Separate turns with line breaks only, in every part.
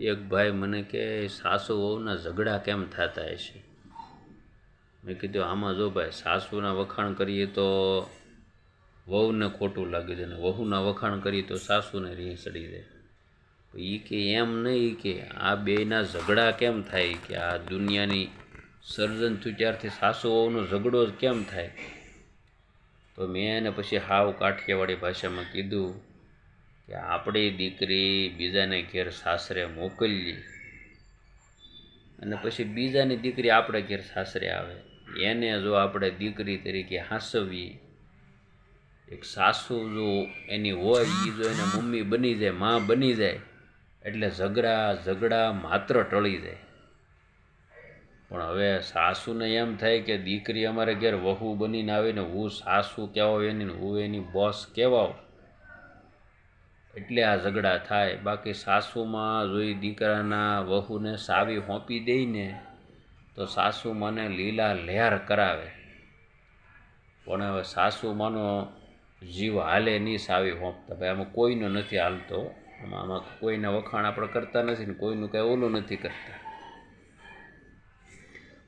એક ભાઈ મને કે, સાસુ વહુના ઝઘડા કેમ થતા હશે મેં કીધું, આમાં જો ભાઈ, સાસુના વખાણ કરીએ તો વહુને ખોટું લાગી જાય અને વહુના વખાણ કરીએ તો સાસુને રીહ ચડી દે એ કે, એમ નહીં કે, આ બેના ઝઘડા કેમ થાય કે આ દુનિયાની સર્જન થયું ત્યારથી સાસુ વહુનો ઝઘડો કેમ થાય? તો મેં એને પછી હાવ કાઠિયાવાડી ભાષામાં કીધું કે આપણી દીકરી બીજાને ઘેર સાસરે મોકલીએ અને પછી બીજાની દીકરી આપણે ઘેર સાસરે આવે. એને જો આપણે દીકરી તરીકે હાંસવીએ એક સાસુ જો એની હોય એ જો એને મમ્મી બની જાય, મા બની જાય, એટલે ઝઘડા ઝઘડા માત્ર ટળી જાય. પણ હવે સાસુને એમ થાય કે દીકરી અમારે ઘેર વહુ બનીને આવીને હું સાસુ કહેવાય એની હું એની બોસ કહેવાવ એટલે આ ઝઘડા થાય. બાકી સાસુમાં જોઈ દીકરાના વહુને સાવી હોંપી દઈને તો સાસુ મને લીલા લહેર કરાવે. પણ હવે સાસુ માનો જીવ હાલે નહીં સાવી હોંપતા. ભાઈ, આમાં કોઈનો નથી હાલતો. આમાં આમાં કોઈના વખાણ આપણે કરતા નથી ને કોઈનું કાંઈ ઓલું નથી કરતા.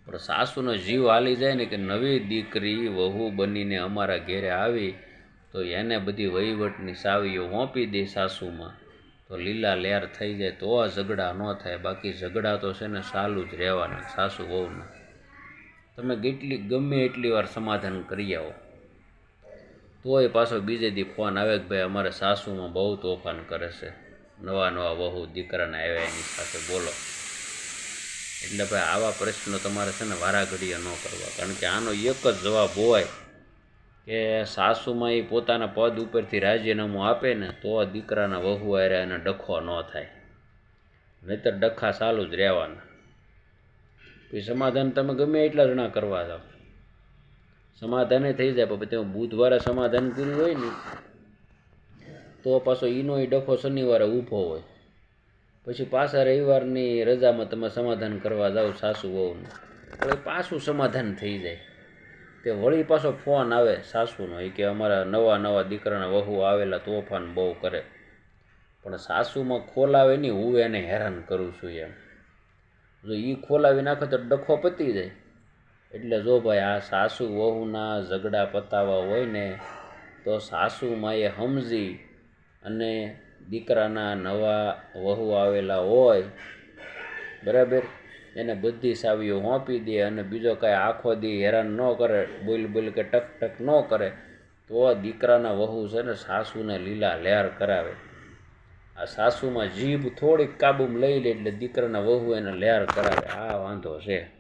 પણ સાસુનો જીવ હાલી જાય ને કે નવી દીકરી વહુ બનીને અમારા ઘેરે આવી તો એને બધી વહીવટની સાવીઓ હોંપી દે સાસુમાં. તો લીલા લેર થઈ જાય તો આ ઝઘડા ન થાય, બાકી ઝઘડા તો છે ને સાલું જ રહેવાના, સાસુ વહુના. તમે કેટલી, ગમે એટલી વાર સમાધાન કરી આવો. તોય પાછો બીજે દી ફોન આવે કે ભાઈ અમારે સાસુમાં બહુ તોફાન કરે છે. નવા નવા વહુ દીકરાને આવ્યા એની સાથે, બોલો. એટલે ભાઈ આવા પ્રશ્નો તમારે છે ને વારાઘડીએ ન કરવા, કારણ કે આનો એક જ જવાબ હોય કે સાસુમાં એ પોતાના પદ ઉપરથી રાજીનામું આપે ને તો દીકરાના વહુ આરે એને ડખો ન થાય. નહીતર ડખા ચાલુ જ રહેવાના. પછી સમાધાન તમે ગમે એટલા જણા કરવા જાઓ. સમાધાને થઈ જાય, પણ તમે બુધવારે સમાધાન કર્યું હોય ને, તો પાછો એનો એ ડખો શનિવારે ઊભો હોય. પછી પાછા રવિવારની રજામાં તમે સમાધાન કરવા જાઓ સાસુ વહુનું. હવે પાછું સમાધાન થઈ જાય. તે વળી પાછો ફોન આવે સાસુનો. એ કે અમારા નવા નવા દીકરાના વહુ આવેલા તોફાન બહુ કરે. પણ સાસુમાં ખોલાવે નહીં, હું એને હેરાન કરું છું એમ. જો એ ખોલાવી નાખે તો ડખો પતી જાય. એટલે જો ભાઈ આ સાસુ વહુના ઝઘડા પતાવા હોય ને, તો સાસુમાં એ સમજી અને દીકરાના નવા વહુ આવેલા હોય, બરાબર? એને બધી સાવીઓ હોંપી દે અને બીજો કાંઈ આખો દી હેરાન ન કરે, બોલ બોલ કે ટક ટક ન કરે, તો દીકરાના વહુ છે ને સાસુને લીલા લહેર કરાવે. આ સાસુમાં જીભ થોડીક કાબૂમાં લઈ લે એટલે દીકરાના વહુ એને લહેર કરાવે. આ વાંધો છે.